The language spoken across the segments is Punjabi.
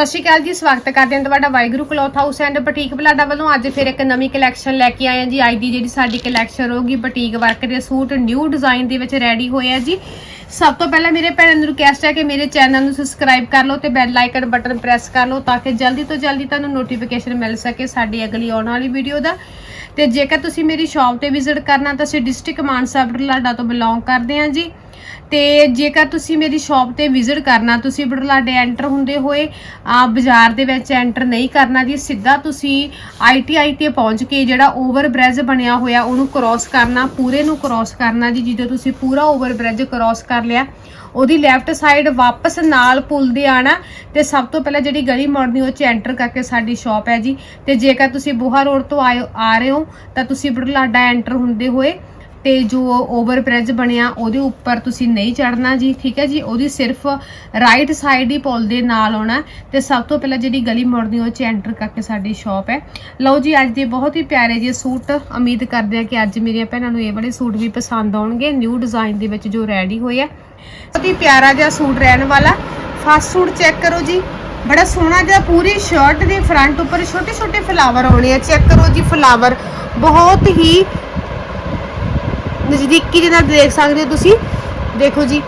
ਸਤਿ ਸ਼੍ਰੀ ਅਕਾਲ ਜੀ, ਸਵਾਗਤ ਕਰਦੇ ਹਾਂ ਤੁਹਾਡਾ Waheguru cloth house and boutique Balada ਵੱਲੋਂ ਅੱਜ ਫਿਰ ਇੱਕ ਨਵੀਂ ਕਲੈਕਸ਼ਨ ਲੈ ਕੇ ਆਏ ਹਾਂ ਜੀ। ਅੱਜ ਦੀ ਜਿਹੜੀ ਸਾਡੀ ਕਲੈਕਸ਼ਨ ਹੋਗੀ ਬੁਟੀਕ ਵਰਕ ਦੇ ਸੂਟ ਨਿਊ ਡਿਜ਼ਾਈਨ ਦੇ ਵਿੱਚ ਰੈਡੀ ਹੋਏ ਆ ਜੀ। ਸਭ ਤੋਂ ਪਹਿਲਾਂ ਮੇਰੇ ਭੈਣਾਂ ਨੂੰ ਰਿਕਵੈਸਟ ਹੈ ਕਿ ਮੇਰੇ ਚੈਨਲ ਨੂੰ ਸਬਸਕ੍ਰਾਈਬ ਕਰ ਲਓ ਤੇ ਬੈਲ ਆਈਕਨ ਬਟਨ ਪ੍ਰੈਸ ਕਰ ਲਓ ਤਾਂ ਕਿ ਜਲਦੀ ਤੋਂ ਜਲਦੀ ਤੁਹਾਨੂੰ ਨੋਟੀਫਿਕੇਸ਼ਨ ਮਿਲ ਸਕੇ ਸਾਡੀ ਅਗਲੀ ਆਉਣ ਵਾਲੀ ਵੀਡੀਓ ਦਾ। ਤੇ ਜੇਕਰ ਤੁਸੀਂ ਮੇਰੀ ਸ਼ਾਪ ਤੇ ਵਿਜ਼ਿਟ ਕਰਨਾ ਤਾਂ ਅਸੀਂ ਡਿਸਟ੍ਰਿਕਟ ਮਾਨਸਾ ਬਰਲਾਡਾ ਤੋਂ ਬਿਲੋਂਗ ਕਰਦੇ ਹਾਂ ਜੀ। ਤੇ ਜੇਕਰ ਤੁਸੀਂ ਮੇਰੀ ਸ਼ਾਪ ਤੇ ਵਿਜ਼ਿਟ ਕਰਨਾ, ਤੁਸੀਂ ਬਰਲਾਡੇ ਐਂਟਰ ਹੁੰਦੇ ਹੋਏ, ਆ ਬਾਜ਼ਾਰ ਦੇ ਵਿੱਚ ਐਂਟਰ ਨਹੀਂ ਕਰਨਾ ਜੀ, ਸਿੱਧਾ ਤੁਸੀਂ ਆਈਟੀਆਈ ਤੇ ਪਹੁੰਚ ਕੇ ਜਿਹੜਾ ਓਵਰ ਬ੍ਰਿਜ ਬਣਿਆ ਹੋਇਆ, ਉਹਨੂੰ ਕ੍ਰਾਸ ਕਰਨਾ, ਪੂਰੇ ਨੂੰ ਕ੍ਰਾਸ ਕਰਨਾ ਜੀ ਜਦੋਂ ਤੁਸੀਂ ਪੂਰਾ ਓਵਰ ਬ੍ਰਿਜ ਕ੍ਰਾਸ ਕਰ ਲਿਆ। ਉਹਦੀ ਲੈਫਟ ਸਾਈਡ ਵਾਪਸ ਨਾਲ ਪੁਲ ਦੇ ਆਣਾ ਤੇ ਸਭ ਤੋਂ ਪਹਿਲਾਂ ਜਿਹੜੀ ਗਲੀ ਮੁੜਨੀ, ਉਹ ਚ ਐਂਟਰ ਕਰਕੇ ਸਾਡੀ ਸ਼ਾਪ ਹੈ ਜੀ। ਤੇ ਜੇਕਰ ਤੁਸੀਂ ਬੋਹਾ ਰੋਡ ਤੋਂ ਆਏ ਆ ਰਹੇ ਹੋ, ਤਾਂ ਤੁਸੀਂ ਬਰਲਾਡਾ ਐਂਟਰ ਹੁੰਦੇ ਹੋਏ ਤੇ ਜੋ ਓਵਰ ਬ੍ਰਿਜ ਬਣਿਆ, ਉਹਦੇ ਉੱਪਰ ਤੁਸੀਂ ਨਹੀਂ ਚੜਨਾ ਜੀ, ਠੀਕ ਹੈ ਜੀ? ਉਹਦੀ ਸਿਰਫ ਰਾਈਟ ਸਾਈਡ ਹੀ ਪੁਲ ਦੇ ਨਾਲ ਆਉਣਾ ਤੇ ਸਭ ਤੋਂ ਪਹਿਲਾਂ ਜਿਹੜੀ ਗਲੀ ਮੁੜਨੀ, ਉਹ ਚ ਐਂਟਰ ਕਰਕੇ ਸਾਡੀ ਸ਼ਾਪ ਹੈ। ਲਓ ਜੀ, ਅੱਜ ਦੇ ਬਹੁਤ ਹੀ ਪਿਆਰੇ ਜਿਹੇ ਸੂਟ ਉਮੀਦ ਕਰਦੇ ਆ ਕਿ ਅੱਜ ਮੇਰੀਆਂ ਭੈਣਾਂ ਨੂੰ ਇਹ ਵਾਲੇ ਸੂਟ ਵੀ ਪਸੰਦ ਆਉਣਗੇ। ਨਿਊ ਡਿਜ਼ਾਈਨ ਦੇ ਵਿੱਚ ਜੋ ਰੈਡੀ ਹੋਏ ਆ। ਬਹੁਤ ਹੀ ਪਿਆਰਾ ਜਿਹਾ ਸੂਟ ਰਹਿਣ ਵਾਲਾ। ਫਸਟ ਸੂਟ ਚੈੱਕ ਕਰੋ ਜੀ। ਬੜਾ ਸੋਹਣਾ ਜਿਹਾ ਪੂਰੀ ਸ਼ਰਟ ਦੇ ਫਰੰਟ ਉੱਪਰ ਛੋਟੇ ਛੋਟੇ ਫਲਾਵਰ ਆਉਣੇ ਆ। ਚੈੱਕ ਕਰੋ ਜੀ ਫਲਾਵਰ ਬਹੁਤ ਹੀ ਨਜ਼ਦੀਕੀ ਦੇ ਨਾਲ ਦੇਖ ਸਕਦੇ ਹੋ ਤੁਸੀਂ। ਦੇਖੋ ਜੀ,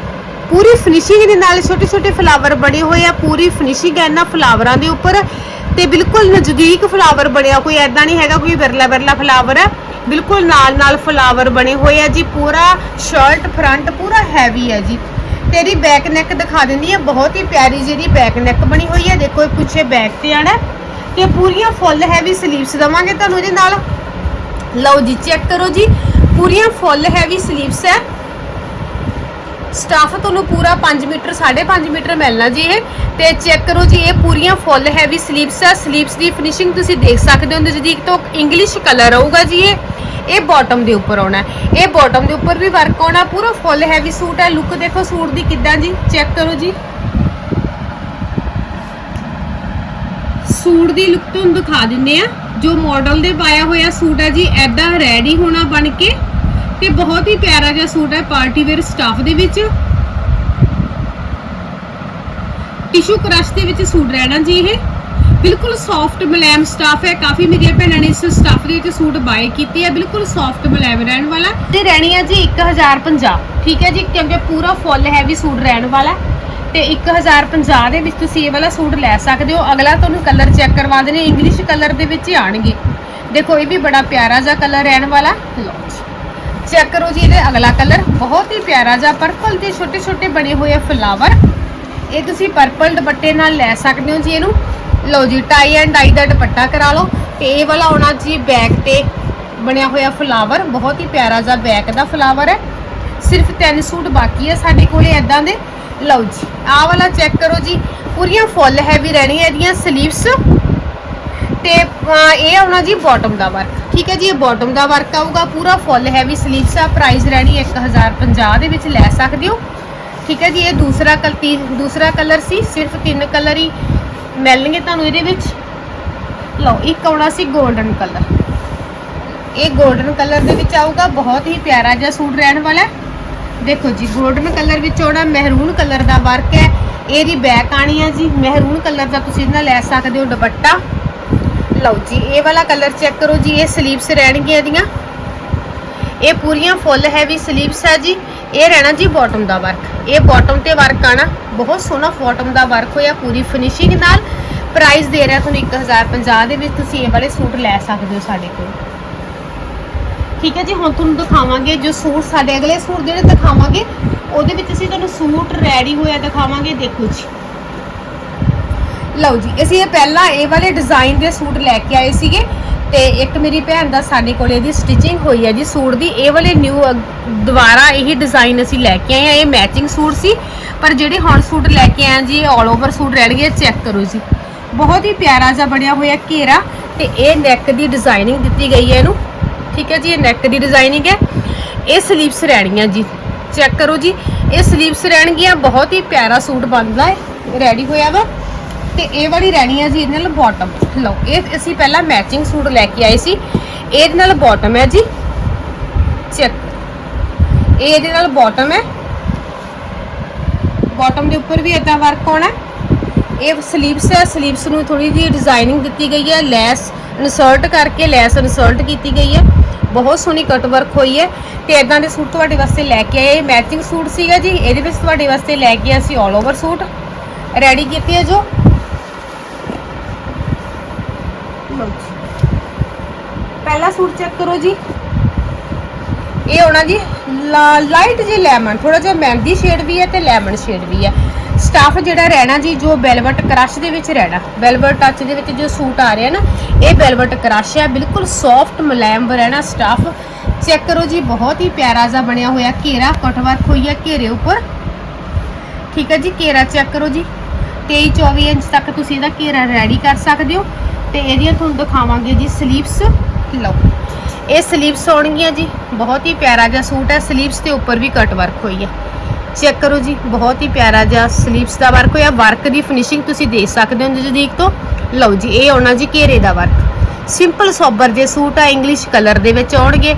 ਪੂਰੀ ਫਿਨਿਸ਼ਿੰਗ ਦੇ ਨਾਲ ਛੋਟੇ ਛੋਟੇ ਫਲਾਵਰ ਬਣੇ ਹੋਏ ਆ, ਪੂਰੀ ਫਿਨਿਸ਼ਿੰਗ ਹੈ ਇਹਨਾਂ ਫਲਾਵਰਾਂ ਦੇ ਉੱਪਰ। ਤੇ ਬਿਲਕੁਲ ਨਜ਼ਦੀਕ ਫਲਾਵਰ ਬਣਿਆ ਕੋਈ ਐਦਾਂ ਨਹੀਂ ਹੈਗਾ ਕੋਈ ਵਿਰਲਾ ਵਿਰਲਾ ਫਲਾਵਰ ਹੈ ਬਿਲਕੁਲ ਨਾਲ ਨਾਲ ਫਲਾਵਰ ਬਣੇ ਹੋਏ ਆ ਜੀ, ਪੂਰਾ ਸ਼ਰਟ ਫਰੰਟ ਪੂਰਾ ਹੈਵੀ ਹੈ ਜੀ। ਤੇਰੀ ਬੈਕ ਨੈਕ ਦਿਖਾ ਦਿੰਦੀ ਹੈ ਬਹੁਤ ਹੀ ਪਿਆਰੀ ਜਿਹੜੀ ਬੈਕ ਨੈਕ ਬਣੀ ਹੋਈ ਹੈ ਦੇਖੋ, ਇਹ ਪਿੱਛੇ ਬੈਕ ਤੇ ਆਣਾ। ਤੇ ਪੂਰੀਆਂ ਫੁੱਲ ਹੈਵੀ ਸਲੀਵਸ ਦਵਾਂਗੇ ਤੁਹਾਨੂੰ ਇਹਦੇ ਨਾਲ। ਲਓ ਜੀ ਚੈੱਕ ਕਰੋ ਜੀ। ਪੂਰੀਆਂ ਫੁੱਲ ਹੈਵੀ ਸਲੀਵਸ ਹੈ। ਸਟਾਫ ਤੁਹਾਨੂੰ ਪੂਰਾ 5 ਮੀਟਰ 5.5 ਮੀਟਰ ਮਿਲਣਾ ਜੀ ਇਹ। ਤੇ ਚੈੱਕ ਕਰੋ ਜੀ, ਇਹ ਪੂਰੀਆਂ ਫੁੱਲ ਹੈਵੀ ਸਲੀਵਸ ਹੈ। ਸਲੀਵਸ ਦੀ ਫਿਨਿਸ਼ਿੰਗ ਤੁਸੀਂ ਦੇਖ ਸਕਦੇ ਹੋ, ਨਜ਼ਦੀਕ ਤੋਂ ਇੰਗਲਿਸ਼ ਕਲਰ ਆਊਗਾ ਜੀ ਇਹ। ਇਹ ਬਾਟਮ ਦੇ ਉੱਪਰ ਆਉਣਾ ਇਹ ਬਾਟਮ ਦੇ ਉੱਪਰ ਵੀ ਵਰਕ ਆਉਣਾ, ਪੂਰਾ ਫੁੱਲ ਹੈਵੀ ਸੂਟ ਹੈ। ਲੁੱਕ ਦੇਖੋ ਸੂਟ ਦੀ ਕਿੱਦਾਂ ਜੀ ਚੈੱਕ ਕਰੋ ਜੀ। ਸੂਟ ਦੀ ਲੁੱਕ ਤੁਹਾਨੂੰ ਦਿਖਾ ਦਿੰਨੇ ਆ। ਜੋ ਮਾਡਲ ਦੇ ਪਾਇਆ ਹੋਇਆ ਸੂਟ ਹੈ ਜੀ ਐਦਾਂ ਰੈਡੀ ਹੋਣਾ ਬਣ ਕੇ ਤੇ ਬਹੁਤ ਹੀ ਪਿਆਰਾ ਜਿਹਾ ਸੂਟ ਹੈ ਪਾਰਟੀ ਵੇਅਰ ਸਟਾਫ ਦੇ ਵਿੱਚ। ਟਿਸ਼ੂ ਕ੍ਰਸ਼ ਦੇ ਵਿੱਚ ਸੂਟ ਰਹਿਣਾ ਜੀ ਇਹ। ਬਿਲਕੁਲ ਸੌਫਟ ਮੁਲਾਇਮ ਸਟਾਫ ਹੈ। ਕਾਫੀ ਮੇਰੀਆਂ ਭੈਣਾਂ ਨੇ ਇਸ ਸਟਾਫ ਦੇ ਵਿੱਚ ਸੂਟ ਬਾਏ ਕੀਤੇ ਆ। ਬਿਲਕੁਲ ਸੌਫਟ ਮੁਲਾਇਮ ਰਹਿਣ ਵਾਲਾ। ਤੇ ਰਹਿਣੀ ਹੈ ਜੀ 1050 ਠੀਕ ਹੈ ਜੀ, ਕਿਉਂਕਿ ਪੂਰਾ ਫੁੱਲ ਹੈਵੀ ਸੂਟ ਰਹਿਣ ਵਾਲਾ। ਤੇ 1050 ਦੇ ਵਿੱਚ ਤੁਸੀਂ ਇਹ ਵਾਲਾ ਸੂਟ ਲੈ ਸਕਦੇ ਹੋ। ਅਗਲਾ ਤੁਹਾਨੂੰ ਕਲਰ ਚੈੱਕ ਕਰਵਾ ਦੇਣੇ ਇੰਗਲਿਸ਼ ਕਲਰ ਦੇ ਵਿੱਚ ਹੀ ਆਣਗੇ ਦੇਖੋ, ਇਹ ਵੀ ਬੜਾ ਪਿਆਰਾ ਜਿਹਾ ਕਲਰ ਰਹਿਣ ਵਾਲਾ। ਲਓ ਜੀ। ਚੈੱਕ ਕਰੋ ਜੀ ਇਹਦੇ ਅਗਲਾ ਕਲਰ ਬਹੁਤ ਹੀ ਪਿਆਰਾ ਜਿਹਾ ਪਰਪਲ ਦੇ ਛੋਟੇ ਛੋਟੇ ਬਣੇ ਹੋਏ ਆ ਫਲਾਵਰ ਇਹ ਤੁਸੀਂ ਪਰਪਲ ਦੁਪੱਟੇ ਨਾਲ ਲੈ ਸਕਦੇ ਹੋ ਜੀ ਇਹਨੂੰ। ਲਓ ਜੀ ਟਾਈ ਐਂਡ ਡਾਈ ਦਾ ਦੁਪੱਟਾ ਕਰਾ ਲਓ। ਤੇ ਇਹ ਵਾਲਾ ਆਉਣਾ ਜੀ ਬੈਕ ਤੇ ਬਣਿਆ ਹੋਇਆ ਫਲਾਵਰ ਬਹੁਤ ਹੀ ਪਿਆਰਾ ਜਿਹਾ ਬੈਕ ਦਾ ਫਲਾਵਰ ਹੈ। ਸਿਰਫ ਤਿੰਨ ਸੂਟ ਬਾਕੀ ਹੈ ਸਾਡੇ ਕੋਲੇ ਐਦਾਂ ਦੇ। ਲਓ ਜੀ, ਆਹ ਵਾਲਾ ਚੈੱਕ ਕਰੋ ਜੀ। ਪੂਰੀਆਂ ਫੁੱਲ ਹੈਵੀ ਰਹਿਣੀਆਂ ਇਹਦੀਆਂ ਸਲੀਵਸ ਤੇ ਇਹ ਆਉਣਾ ਜੀ ਬਾਟਮ ਦਾ ਵਰਕ ਠੀਕ ਹੈ ਜੀ, ਇਹ ਬਾਟਮ ਦਾ ਵਰਕ ਆਊਗਾ। ਪੂਰਾ ਫੁੱਲ ਹੈਵੀ ਸਲੀਵਸ ਆ ਪ੍ਰਾਈਸ ਰਹਿਣੀ 1050 ਦੇ ਵਿੱਚ ਲੈ ਸਕਦੇ ਹੋ। ਠੀਕ ਹੈ ਜੀ, ਇਹ ਦੂਸਰਾ ਕਲਤੀ ਦੂਸਰਾ ਕਲਰ ਸੀ, ਸਿਰਫ ਤਿੰਨ ਕਲਰ ਹੀ ਮਿਲਣਗੇ ਤੁਹਾਨੂੰ ਇਹਦੇ ਵਿੱਚ। ਲਓ, ਇੱਕ ਆਉਣਾ ਸੀ 골ਡਨ ਕਲਰ ਇਹ 골ਡਨ ਕਲਰ ਦੇ ਵਿੱਚ ਆਊਗਾ, ਬਹੁਤ ਹੀ ਪਿਆਰਾ ਜਿਹਾ ਸੂਟ ਰਹਿਣ ਵਾਲਾ ਹੈ। ਦੇਖੋ ਜੀ 골ਡਨ ਕਲਰ ਵਿੱਚ ਆਉਣਾ ਮਹਿਰੂਨ ਕਲਰ ਦਾ ਵਰਕ ਹੈ। ਇਹਦੀ ਬੈਕ ਆਣੀ ਹੈ ਜੀ। ਮਹਿਰੂਨ ਕਲਰ ਦਾ ਤੁਸੀਂ ਇਹਦੇ ਲੈ ਸਕਦੇ ਹੋ ਦੁਪੱਟਾ। ਲਓ ਜੀ, ਇਹ ਵਾਲਾ ਕਲਰ ਚੈੱਕ ਕਰੋ ਜੀ, ਇਹ ਸਲੀਵਸ ਰਹਿਣਗੀਆਂ ਇਹਦੀਆਂ। ਇਹ ਪੂਰੀਆਂ ਫੁੱਲ ਹੈਵੀ ਸਲੀਵਸ ਹੈ ਜੀ। ਇਹ ਰਹਿਣਾ ਜੀ ਬਾਟਮ ਦਾ ਵਰਕ ਇਹ ਬਾਟਮ ਤੇ ਵਰਕ ਆਣਾ ਬਹੁਤ ਸੋਹਣਾ ਬਾਟਮ ਦਾ ਵਰਕ ਹੋਇਆ, ਪੂਰੀ ਫਿਨਿਸ਼ਿੰਗ ਨਾਲ। ਪ੍ਰਾਈਸ ਦੇ ਰਿਹਾ ਤੁਹਾਨੂੰ 1050 ਦੇ ਵਿੱਚ ਤੁਸੀਂ ਇਹ ਵਾਲੇ ਸੂਟ ਲੈ ਸਕਦੇ ਹੋ ਸਾਡੇ ਕੋਲ। ਠੀਕ ਹੈ ਜੀ, ਹੁਣ ਤੁਹਾਨੂੰ ਦਿਖਾਵਾਂਗੇ ਜੋ ਸੂਟ ਸਾਡੇ ਅਗਲੇ ਸੂਟ ਜਿਹੜੇ ਦਿਖਾਵਾਂਗੇ, ਉਹਦੇ ਵਿੱਚ ਅਸੀਂ ਤੁਹਾਨੂੰ ਸੂਟ ਰੈਡੀ ਹੋਇਆ ਦਿਖਾਵਾਂਗੇ, ਦੇਖੋ ਜੀ। ਲਓ ਜੀ, ਅਸੀਂ ਇਹ ਪਹਿਲਾਂ ਇਹ ਵਾਲੇ ਡਿਜ਼ਾਈਨ ਦੇ ਸੂਟ ਲੈ ਕੇ ਆਏ ਸੀਗੇ ਤੇ ਇੱਕ ਮੇਰੀ ਭੈਣ ਦਾ ਸਾਡੇ ਕੋਲ ਇਹਦੀ ਸਟਿਚਿੰਗ ਹੋਈ ਹੈ ਜੀ ਸੂਟ ਦੀ। ਇਹ ਵਾਲੇ ਨਿਊ ਦੁਬਾਰਾ ਇਹੀ ਡਿਜ਼ਾਈਨ ਅਸੀਂ ਲੈ ਕੇ ਆਏ ਆ ਇਹ ਮੈਚਿੰਗ ਸੂਟ ਸੀ। ਪਰ ਜਿਹੜੇ ਹੁਣ ਸੂਟ ਲੈ ਕੇ ਆਏ ਆ ਜੀ, ਇਹ ਓਵਰ ਸੂਟ ਰਹਿਣਗੇ ਚੈੱਕ ਕਰੋ ਜੀ। ਬਹੁਤ ਹੀ ਪਿਆਰਾ ਜਿਹਾ ਬਣਿਆ ਹੋਇਆ ਘੇਰਾ ਤੇ ਇਹ ਨੈਕ ਦੀ ਡਿਜ਼ਾਈਨਿੰਗ ਦਿੱਤੀ ਗਈ ਹੈ ਇਹਨੂੰ। ਠੀਕ ਹੈ ਜੀ, ਇਹ ਨੈਕ ਦੀ ਡਿਜ਼ਾਈਨਿੰਗ ਹੈ। ਇਹ ਸਲੀਵਸ ਰਹਿਣੀਆਂ ਜੀ। ਚੈੱਕ ਕਰੋ ਜੀ, ਇਹ ਸਲੀਵਸ ਰਹਿਣਗੀਆਂ, ਬਹੁਤ ਹੀ ਪਿਆਰਾ ਸੂਟ ਬਣਦਾ ਹੈ। ਰੈਡੀ ਹੋਇਆ ਵਾ। ਤੇ ਇਹ ਵਾਲੀ ਰਹਿਣੀ ਹੈ ਜੀ, ਇਹਦੇ ਨਾਲ ਬਾਟਮ ਲਓ, ਇਹ ਅਸੀਂ ਪਹਿਲਾਂ ਮੈਚਿੰਗ ਸੂਟ ਲੈ ਕੇ ਆਏ ਸੀ। ਇਹਦੇ ਨਾਲ ਬਾਟਮ ਹੈ ਜੀ। ਚੈੱਕ ਇਹ ਇਹਦੇ ਨਾਲ ਬਾਟਮ ਹੈ। ਬਾਟਮ ਦੇ ਉੱਪਰ ਵੀ ਇਦਾਂ ਵਰਕ ਹੋਣਾ। ਇਹ ਸਲੀਵਸ ਹੈ ਸਲੀਵਸ ਨੂੰ ਥੋੜੀ ਜਿਹੀ ਡਿਜ਼ਾਈਨਿੰਗ ਦਿੱਤੀ ਗਈ ਹੈ। ਲੈਸ ਇਨਸਰਟ ਕਰਕੇ ਲੈਸ ਇਨਸਰਟ ਕੀਤੀ ਗਈ ਹੈ। ਬਹੁਤ ਸੋਹਣੀ ਕਟ ਵਰਕ ਹੋਈ ਹੈ ਤੇ ਇਦਾਂ ਦੇ ਸੂਟ ਤੁਹਾਡੇ ਵਾਸਤੇ ਲੈ ਕੇ ਆਏ। ਮੈਚਿੰਗ ਸੂਟ ਸੀਗਾ ਜੀ, ਇਹਦੇ ਵਿੱਚ ਤੁਹਾਡੇ ਵਾਸਤੇ ਲੈ ਕੇ ਅਸੀਂ 올 ਓਵਰ ਸੂਟ। ਰੈਡੀ ਕੀਤੇ ਹੈ ਜੋ? ਪਹਿਲਾ ਸੂਟ ਚੈੱਕ ਕਰੋ ਜੀ। ਇਹ ਹੋਣਾ ਜੀ ਲਾਈਟ ਜੀ ਲੈਮਨ ਥੋੜਾ ਜਿਹਾ ਮਹਿੰਦੀ ਸ਼ੇਡ ਵੀ ਹੈ ਤੇ ਲੈਮਨ ਸ਼ੇਡ ਵੀ ਹੈ। ਸਟਾਫ ਜਿਹੜਾ ਰਹਿਣਾ ਜੀ, ਜੋ ਵੈਲਵਟ ਕ੍ਰਸ਼ ਦੇ ਵਿੱਚ ਰਹਿਣਾ ਵੈਲਵਟ ਟੱਚ ਦੇ ਵਿੱਚ ਜੋ ਸੂਟ ਆ ਰਿਹਾ ਨਾ, ਇਹ ਵੈਲਵਟ ਕ੍ਰਸ਼ ਹੈ ਬਿਲਕੁਲ ਸੌਫਟ ਮੁਲਾਇਮ ਰਹਿਣਾ ਸਟਾਫ। ਚੈੱਕ ਕਰੋ ਜੀ, ਬਹੁਤ ਹੀ ਪਿਆਰਾ ਜਿਹਾ ਬਣਿਆ ਹੋਇਆ ਘੇਰਾ ਕਟਵਰਕ ਹੋਈ ਹੈ ਘੇਰੇ ਉੱਪਰ। ਠੀਕ ਹੈ ਜੀ, ਘੇਰਾ ਚੈੱਕ ਕਰੋ ਜੀ। 23 24 ਇੰਚ ਤੱਕ ਤੁਸੀਂ ਇਹਦਾ ਘੇਰਾ ਰੈਡੀ ਕਰ ਸਕਦੇ ਹੋ। ਤੇ ਇਹਦੀਆਂ ਤੁਹਾਨੂੰ ਦਿਖਾਵਾਂਗੇ ਜੀ ਸਲੀਵਸ ਲਓ, ਇਹ ਸਲੀਵਸ ਹੋਣਗੀਆਂ ਜੀ, ਬਹੁਤ ਹੀ ਪਿਆਰਾ ਜਿਹਾ ਸੂਟ ਹੈ ਸਲੀਵਸ ਦੇ ਉੱਪਰ ਵੀ ਕਟ ਵਰਕ ਹੋਈ ਹੈ ਚੈੱਕ ਕਰੋ ਜੀ, ਬਹੁਤ ਹੀ ਪਿਆਰਾ ਜਿਹਾ ਸਲੀਵਸ ਦਾ ਵਰਕ ਹੋਇਆ। ਵਰਕ ਦੀ ਫਿਨਿਸ਼ਿੰਗ ਤੁਸੀਂ ਦੇਖ ਸਕਦੇ ਹੋ ਨਜ਼ਦੀਕ ਤੋਂ। ਲਓ ਜੀ, ਇਹ ਆਉਣਾ ਜੀ ਘੇਰੇ ਦਾ ਵਰਕ ਸਿੰਪਲ ਸੋਬਰ ਜੇ ਸੂਟ ਆ ਇੰਗਲਿਸ਼ ਕਲਰ ਦੇ ਵਿੱਚ ਆਉਣਗੇ।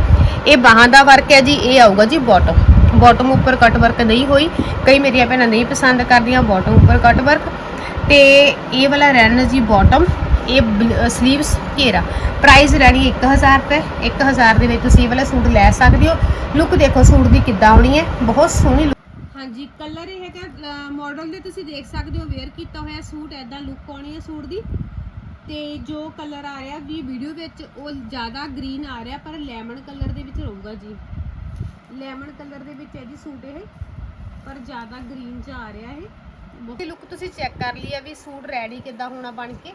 ਇਹ ਬਾਹਾਂ ਦਾ ਵਰਕ ਹੈ ਜੀ, ਇਹ ਆਊਗਾ ਜੀ ਬਾਟਮ ਬਾਟਮ ਉੱਪਰ ਕਟ ਵਰਕ ਨਹੀਂ ਹੋਈ। ਕਈ ਮੇਰੀਆਂ ਭੈਣਾਂ ਨਹੀਂ ਪਸੰਦ ਕਰਦੀਆਂ ਬਾਟਮ ਉੱਪਰ ਕਟ ਵਰਕ ਤੇ ਇਹ ਵਾਲਾ ਰਹਿਣਾ ਜੀ ਬਾਟਮ ਇਹ ਸਲੀਵਸ ਘੇਰਾ। ਪ੍ਰਾਈਸ ਰਹਿਣੀ 1000 ਰੁਪਏ। 1000 ਦੇ ਵਿੱਚ ਤੁਸੀਂ ਇਹ ਵਾਲਾ ਸੂਟ ਲੈ ਸਕਦੇ ਹੋ। ਲੁੱਕ ਦੇਖੋ ਸੂਟ ਦੀ ਕਿੱਦਾਂ ਆਉਣੀ ਹੈ। ਬਹੁਤ ਸੋਹਣੀ ਹਾਂਜੀ ਕਲਰ ਇਹ ਹੈਗਾ ਮਾਡਲ ਦੇ ਤੁਸੀਂ ਦੇਖ ਸਕਦੇ ਹੋ ਵੇਅਰ ਕੀਤਾ ਹੋਇਆ ਸੂਟ ਐਦਾਂ ਲੁੱਕ ਆਉਣੀ ਹੈ ਸੂਟ ਦੀ। ਤੇ ਜੋ ਕਲਰ ਆ ਰਿਹਾ ਵੀ ਵੀਡੀਓ ਵਿੱਚ ਉਹ ਜ਼ਿਆਦਾ ਗ੍ਰੀਨ ਆ ਰਿਹਾ, ਪਰ ਲੈਮਨ ਕਲਰ ਦੇ ਵਿੱਚ ਰਹੂਗਾ ਜੀ। ਲੈਮਨ ਕਲਰ ਦੇ ਵਿੱਚ ਹੈ ਜੀ ਸੂਟ ਇਹ, ਪਰ ਜ਼ਿਆਦਾ ਗ੍ਰੀਨ ਚ ਆ ਰਿਹਾ ਇਹ। ਇਹ ਲੁੱਕ ਤੁਸੀਂ ਚੈੱਕ ਕਰ ਲਈ ਆ ਵੀ ਸੂਟ ਰੈਡੀ ਕਿੱਦਾਂ ਹੋਣਾ ਬਣ ਕੇ।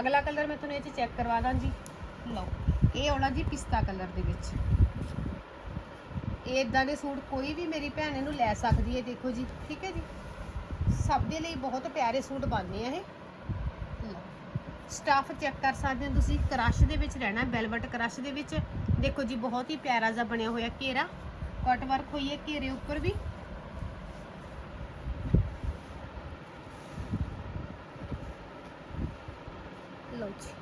ਅਗਲਾ ਕਲਰ ਮੈਂ ਤੁਹਾਨੂੰ ਇਹ ਚ ਚੈੱਕ ਕਰਵਾ ਦਾਂ ਜੀ। ਲਓ, ਇਹ ਆਉਣਾ ਜੀ ਪਿਸਤਾ ਕਲਰ ਦੇ ਵਿੱਚ। ਇਹ ਇਦਾਂ ਦੇ ਸੂਟ ਕੋਈ ਵੀ ਮੇਰੀ ਭੈਣ ਇਹਨੂੰ ਲੈ ਸਕਦੀ ਹੈ, ਦੇਖੋ ਜੀ, ਠੀਕ ਹੈ ਜੀ? ਸਭ ਦੇ ਲਈ ਬਹੁਤ ਪਿਆਰੇ ਸੂਟ ਬਣਦੇ ਆ ਇਹ। ਲਓ ਸਟਾਫ ਚੈੱਕ ਕਰ ਸਕਦੇ ਹੋ ਤੁਸੀਂ, ਕ੍ਰਸ਼ ਦੇ ਵਿੱਚ ਰਹਿਣਾ, ਵੈਲਵਟ ਕ੍ਰਸ਼ ਦੇ ਵਿੱਚ। ਦੇਖੋ ਜੀ, ਬਹੁਤ ਹੀ ਪਿਆਰਾ ਜਿਹਾ ਬਣਿਆ ਹੋਇਆ ਘੇਰਾ। ਕਟ ਵਰਕ ਹੋਈ ਹੈ ਘੇਰੇ ਉੱਪਰ ਵੀ। ਲਓ ਜੀ।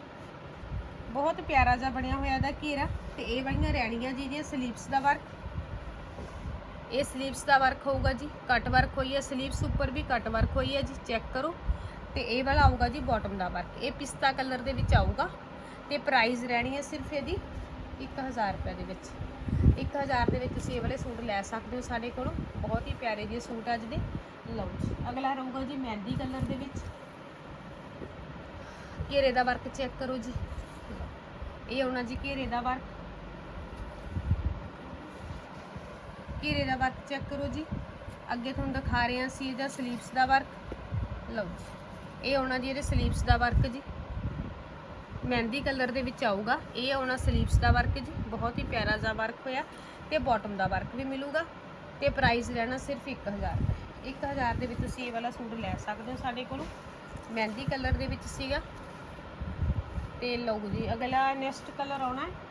ਬਹੁਤ ਪਿਆਰਾ ਜਿਹਾ ਬਣਿਆ ਹੋਇਆ ਦਾ ਘੇਰਾ ਤੇ ਇਹ ਵਾਲੀਆਂ ਰਹਿਣੀਆਂ ਜੀ ਦੀਆਂ ਸਲੀਵਸ ਦਾ ਵਰਕ ਇਹ ਸਲੀਵਸ ਦਾ ਵਰਕ ਹੋਊਗਾ ਜੀ। ਕੱਟ ਵਰਕ ਹੋਈ ਹੈ ਸਲੀਵਸ ਉੱਪਰ ਵੀ ਕੱਟ ਵਰਕ ਹੋਈ ਹੈ ਜੀ ਚੈੱਕ ਕਰੋ। ਤੇ ਇਹ ਵਾਲਾ ਆਊਗਾ ਜੀ ਬਾਟਮ ਦਾ ਵਰਕ ਇਹ ਪਿਸਤਾ ਕਲਰ ਦੇ ਵਿੱਚ ਆਊਗਾ। ਤੇ ਪ੍ਰਾਈਸ ਰਹਿਣੀ ਹੈ ਸਿਰਫ ਇਹਦੀ 1000 ਰੁਪਏ ਦੇ ਵਿੱਚ। 1000 ਦੇ ਵਿੱਚ ਤੁਸੀਂ ਇਹ ਵਾਲੇ ਸੂਟ ਲੈ ਸਕਦੇ ਹੋ ਸਾਡੇ ਕੋਲੋਂ। ਬਹੁਤ ਹੀ ਪਿਆਰੇ ਜਿਹੇ ਸੂਟ ਅੱਜ ਦੇ। ਲਓ ਜੀ, ਅਗਲਾ ਰਹੂਗਾ ਜੀ ਮਹਿੰਦੀ ਕਲਰ ਦੇ ਵਿੱਚ। ਘੇਰੇ ਦਾ ਵਰਕ ਚੈੱਕ ਕਰੋ ਜੀ। ਇਹ ਆਉਣਾ ਜੀ ਘੇਰੇ ਦਾ ਵਰਕ ਘੇਰੇ ਦਾ ਵਰਕ ਚੈੱਕ ਕਰੋ ਜੀ। ਅੱਗੇ ਤੁਹਾਨੂੰ ਦਿਖਾ ਰਹੇ ਹਾਂ ਸੀ ਇਹਦਾ ਸਲੀਵਸ ਦਾ ਵਰਕ। ਲਓ ਇਹ ਆਉਣਾ ਜੀ ਇਹਦੇ ਸਲੀਵਸ ਦਾ ਵਰਕ ਜੀ। ਮਹਿੰਦੀ ਕਲਰ ਦੇ ਵਿੱਚ ਆਊਗਾ। ਇਹ ਆਉਣਾ ਸਲੀਵਸ ਦਾ ਵਰਕ ਜੀ। ਬਹੁਤ ਹੀ ਪਿਆਰਾ ਜਿਹਾ ਵਰਕ ਹੋਇਆ ਤੇ ਬਾਟਮ ਦਾ ਵਰਕ ਵੀ ਮਿਲੂਗਾ ਤੇ ਪ੍ਰਾਈਸ ਰਹਿਣਾ ਸਿਰਫ 1000 ਰੁਪਏ 1000 ਦੇ ਵਿੱਚ ਤੁਸੀਂ ਇਹ ਵਾਲਾ ਸੂਟ ਲੈ ਸਕਦੇ ਹੋ ਸਾਡੇ ਕੋਲੋਂ। ਮਹਿੰਦੀ ਕਲਰ ਦੇ ਵਿੱਚ ਸੀਗਾ। ਤੇ ਲਓ ਜੀ, ਅਗਲਾ ਨੈਕਸਟ ਕਲਰ ਆਉਣਾ ਹੈ।